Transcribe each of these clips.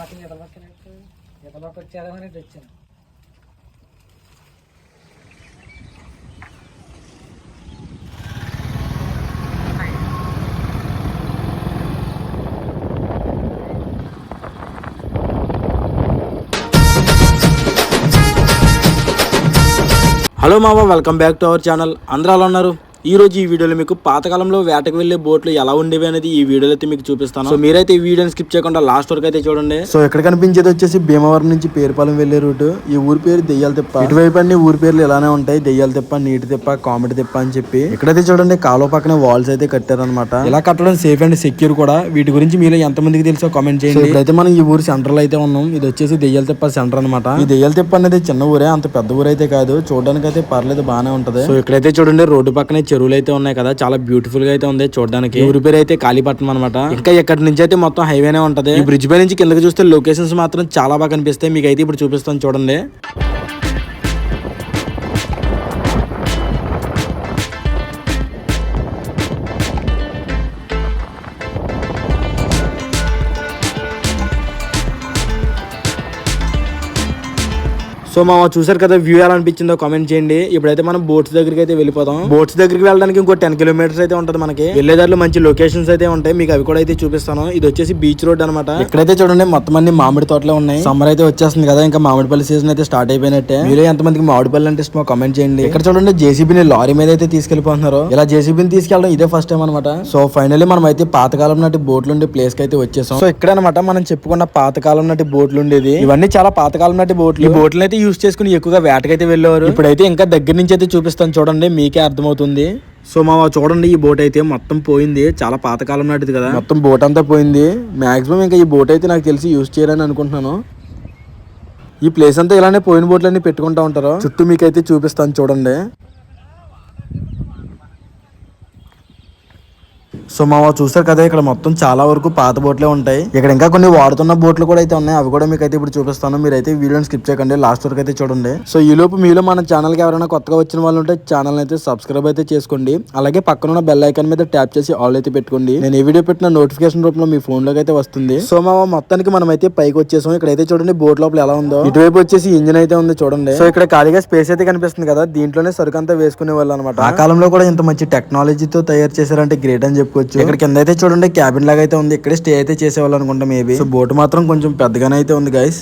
పక్కన ఈత పక్కన ఈత పక్క వచ్చేదామని వచ్చాను హలో మామ welcome back to our channel. అందరూ ఎలా ఉన్నారు? ఈ రోజు ఈ వీడియోలో మీకు పాతకాలంలో వేటకు వెళ్ళే బోట్లు ఎలా ఉండేవి అనేది ఈ వీడియోలో అయితే మీకు చూపిస్తాను. సో మీరైతే ఈ వీడియోని స్కిప్ చేయకుండా లాస్ట్ వరకు అయితే చూడండి. సో ఎక్కడ కనిపించేది వచ్చేసి భీమవరం నుంచి పేరుపాలెం వెళ్ళే రూట్. ఈ ఊరి పేరు దెయ్యాల తిప్ప. ఇటువైపు అన్ని ఊరి పేర్లు ఇలానే ఉంటాయి. దెయ్యాల తిప్ప నీటి తిప్ప కామెడీ తిప్ప అని చెప్పి. ఇక్కడైతే చూడండి కాలువ పక్కన వాల్స్ అయితే కట్టారనమాట ఇలా కట్టడం సేఫ్ అండ్ సెక్యూర్ కూడా. వీటి గురించి మీలో ఎంత మందికి తెలుసో కామెంట్ చేయండి. ఇప్పుడైతే మనం ఈ ఊరి సెంటర్లో అయితే ఉన్నాం. ఇది వచ్చేసి దెయ్యాల తిప్ప సెంటర్ అనమాట ఈ దెయ్యాల తిప్ప అనేది చిన్న ఊరే అంత పెద్ద ఊరు అయితే కాదు. చూడడానికి అయితే పర్లేదు బాగానే ఉంటది. సో ఇక్కడైతే చూడండి రోడ్డు పక్కనే చెరువులు అయితే ఉన్నాయి కదా చాలా బ్యూటిఫుల్గా అయితే ఉంది చూడడానికి. ఊరి పేరు అయితే కాళీపట్నం అనమాట ఇంకా ఇక్కడ నుంచి అయితే మొత్తం హైవేనే ఉంటది? ఈ బ్రిడ్జ్ పై నుంచి కిందకి చూస్తే లొకేషన్స్ మాత్రం చాలా బాగా కనిపిస్తాయి. మీకు అయితే ఇప్పుడు చూపిస్తాను చూడండి. సో మా చూసారు కదా వ్యూ ఎలా అనిపించిందో కామెంట్ చేయండి. ఇప్పుడైతే మనం బోట్స్ దగ్గరికి అయితే వెళ్ళిపోతాం. బోట్స్ దగ్గరికి వెళ్ళడానికి ఇంకో టెన్ కిలోమీటర్స్ అయితే ఉంటది మనకి. వెళ్ళేదారిలో మంచి లొకేషన్స్ అయితే ఉంటాయి. మీకు అవి కూడా అయితే చూపిస్తాను. ఇది వచ్చేసి బీచ్ రోడ్ అనమాట ఇక్కడైతే చూడండి మొత్తం అన్ని మామిడి తోటలే ఉన్నాయి. సమ్మర్ అయితే వచ్చేస్తుంది కదా ఇంకా మామిడిపల్లి సీజన్ అయితే స్టార్ట్ అయిపోయినట్టే. మీరు ఎంతమందికి మామిడిపల్లి అంటే ఇష్టమో కామెంట్ చేయండి. ఇక్కడ చూడండి జేసీబీని లారీ మీద అయితే తీసుకెళ్ళిపోతున్నారు ఇలా జేసీబీని తీసుకెళ్ళడం ఇదే ఫస్ట్ టైం అనమాట సో ఫైనల్లీ మనం అయితే పాతకాలం నాటి బోట్లు ఉండే ప్లేస్కి అయితే వచ్చేసాం. సో ఇక్కడ అనమాట మనం చెప్పుకున్న పాతకాలం నాటి బోట్లు ఉండేది ఇవన్నీ చాలా పాతకాలం నాటి బోట్లు ఈ బోట్లను అయితే యూస్ చేసుకుని ఎక్కువగా వేటకైతే వెళ్ళేవారు? ఇప్పుడైతే ఇంకా దగ్గర నుంచి అయితే చూపిస్తాను చూడండి మీకే అర్థమవుతుంది. సో మా చూడండి ఈ బోట్ అయితే మొత్తం పోయింది. చాలా పాతకాలం నాటిది కదా. మొత్తం బోట్ అంతా పోయింది. మాక్సిమం ఇంకా ఈ బోట్ అయితే నాకు తెలిసి యూజ్ చేయాలని అనుకుంటున్నాను. ఈ ప్లేస్ అంతా ఇలానే పోయిన బోట్లన్నీ పెట్టుకుంటా ఉంటారు. చుట్టూ మీకైతే చూపిస్తాను చూడండి. సో మామ చూసారు కదా ఇక్కడ మొత్తం చాలా వరకు పాత బోట్లే ఉంటాయి. ఇక్కడ ఇంకా కొన్ని వాడుతున్న బోట్లు కూడా అయితే ఉన్నాయి. అవి కూడా మీకు అయితే ఇప్పుడు చూపిస్తాను. మీరు అయితే వీడియోని స్కిప్ చేయకండి. లాస్ట్ వరకు అయితే చూడండి. సో ఈ లోపు మీలో మన ఛానల్కి ఎవరైనా కొత్తగా వచ్చిన వాళ్ళు ఉంటే ఛానల్ అయితే సబ్స్క్రైబ్ అయితే చేసుకోండి. అలాగే పక్కన ఉన్న బెల్ ఐకాన్ మీద ట్యాప్ చేసి ఆల్ అయితే పెట్టుకోండి. నేను ఏ వీడియో పెట్టిన నోటిఫికేషన్ రూపంలో మీ ఫోన్లోకి అయితే వస్తుంది. సో మామ మొత్తానికి మనం అయితే పైకి వచ్చేసాం. ఇక్కడ అయితే చూడండి బోట్ లోపల ఎలా ఉందో. ఇటువైపు వచ్చేసి ఇంజిన్ అయితే ఉంది చూడండి. సో ఇక్కడ ఖాళీగా స్పేస్ అయితే కనిపిస్తుంది కదా దీంట్లోనే సరుకు అంతా వేసుకునే వాళ్ళు అనమాట ఆ కాలంలో కూడా ఇంత మంచి టెక్నాలజీతో తయారు చేశారంటే గ్రేట్ అని చెప్పుకోవచ్చు. ఇక్కడ కింద అయితే చూడండి క్యాబిన్ లాగా అయితే ఉంది. ఇక్కడే స్టే అయితే చేసేవాళ్ళు అనుకుంటా మేబీ సో బోట్ మాత్రం కొంచెం పెద్దగానే అయితే ఉంది గైస్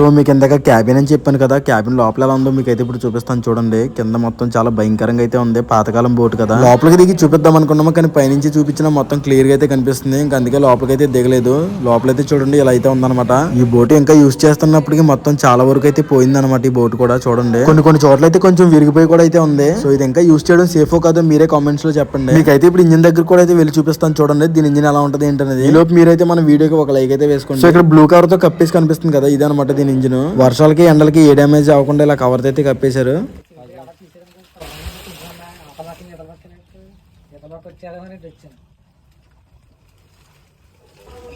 సో మీకు ఇందాక క్యాబిన్ అని చెప్పాను కదా క్యాబిన్ లోపల ఎలా ఉందో మీకు అయితే ఇప్పుడు చూపిస్తాను చూడండి. కింద మొత్తం చాలా భయంకరంగా అయితే ఉంది. పాతకాలం బోట్ కదా. లోపలికి దిగి చూపిద్దాం అనుకున్నాము కానీ పైనుంచి చూపించిన మొత్తం క్లియర్గా అయితే కనిపిస్తుంది. ఇంకా అందుకే లోపలికి అయితే దిగలేదు. లోపలైతే చూడండి ఇలా అయితే ఉందన్నమాట. ఈ బోట్ ఇంకా యూస్ చేస్తున్నప్పటికీ మొత్తం చాలా వరకు అయితే పోయిందన్నమాట ఈ బోట్ కూడా చూడండి. కొన్ని కొన్ని చోట్ల అయితే కొంచెం విరిగిపోయి కూడా అయితే ఉంది. సో ఇది ఇంకా యూస్ చేయడం సేఫ్ కాదో మీరే కామెంట్స్లో చెప్పండి. మీకు అయితే ఇప్పుడు ఇంజిన్ దగ్గర కూడా అయితే వెళ్ళి చూపిస్తాను చూడండి. దీని ఇంజిన్ ఎలా ఉంటది ఏంటనేది. ఈ లోపు మీరైతే మన వీడియోకి ఒక లైక్ అయితే వేసుకోండి. సో ఇక్కడ బ్లూ కవర్తో కప్పేసి కనిపిస్తుంది కదా ఇది అనమాట దీని ఇంజిన్ వర్షాలకి ఎండలకి ఏ డ్యామేజ్ అవ్వకుండా ఇలా కవర్ అయితే కప్పేశారు ఆ పక్కన ఈత పక్కన ఈత పక్క వచ్చేదామని ఇటు వచ్చాను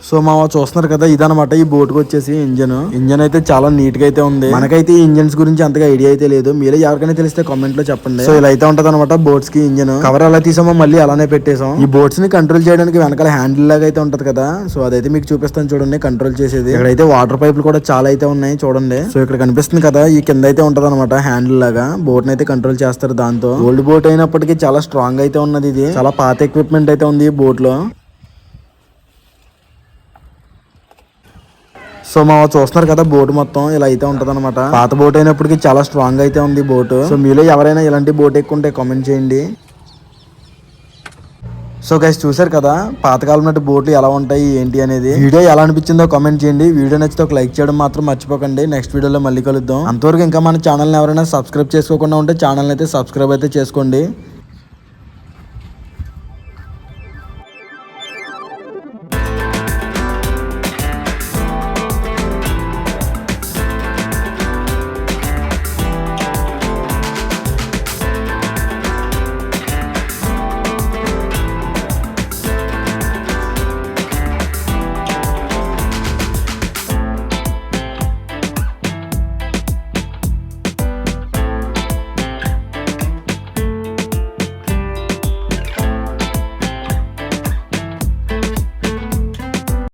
సో మా చూస్తున్నారు కదా ఇదనమాట ఈ బోట్కి వచ్చేసి ఇంజన్ ఇంజన్ అయితే చాలా నీట్గా అయితే ఉంది. మనకైతే ఈ ఇంజన్స్ గురించి అంతగా ఐడియా అయితే లేదు. మీరే ఎవరికైనా తెలిస్తే కామెంట్లో చెప్పండి. సో ఇలా అయితే ఉంటది అనమాట బోట్స్కి ఇంజన్ కవర్ ఎలా తీసామో మళ్ళీ అలానే పెట్టేసాం ఈ బోట్స్ని కంట్రోల్ చేయడానికి వెనకాల హ్యాండిల్ లాగా అయితే ఉంటది కదా. సో అదైతే మీకు చూపిస్తాను చూడండి కంట్రోల్ చేసేది. ఇక్కడైతే వాటర్ పైపులు కూడా చాలా అయితే ఉన్నాయి చూడండి. సో ఇక్కడ కనిపిస్తుంది కదా ఈ కింద అయితే ఉంటది అనమాట హ్యాండిల్ లాగా బోట్ అయితే కంట్రోల్ చేస్తారు దాంతో. ఓల్డ్ బోట్ అయినప్పటికీ చాలా స్ట్రాంగ్ అయితే ఉన్నది ఇది. చాలా పాత ఎక్విప్మెంట్ అయితే ఉంది ఈ బోట్లో. సో మా చూస్తున్నారు కదా బోట్ మొత్తం ఇలా అయితే ఉంటది అనమాట పాత బోట్ అయినప్పటికీ చాలా స్ట్రాంగ్ అయితే ఉంది బోట్. సో మీలో ఎవరైనా ఇలాంటి బోట్ ఎక్కుంటే కామెంట్ చేయండి. సో గైస్ చూసారు కదా పాతకాలం నాటి బోట్లు ఎలా ఉంటాయి ఏంటి అనేది. వీడియో ఎలా అనిపించిందో కామెంట్ చేయండి. వీడియో నచ్చితే ఒక లైక్ చేయడం మాత్రం మర్చిపోకండి. నెక్స్ట్ వీడియోలో మళ్ళీ కలుద్దాం. అంతవరకు ఇంకా మన ఛానల్ ఎవరైనా సబ్స్క్రైబ్ చేసుకోకుండా ఉంటే ఛానల్ అయితే సబ్స్క్రైబ్ అయితే చేసుకోండి.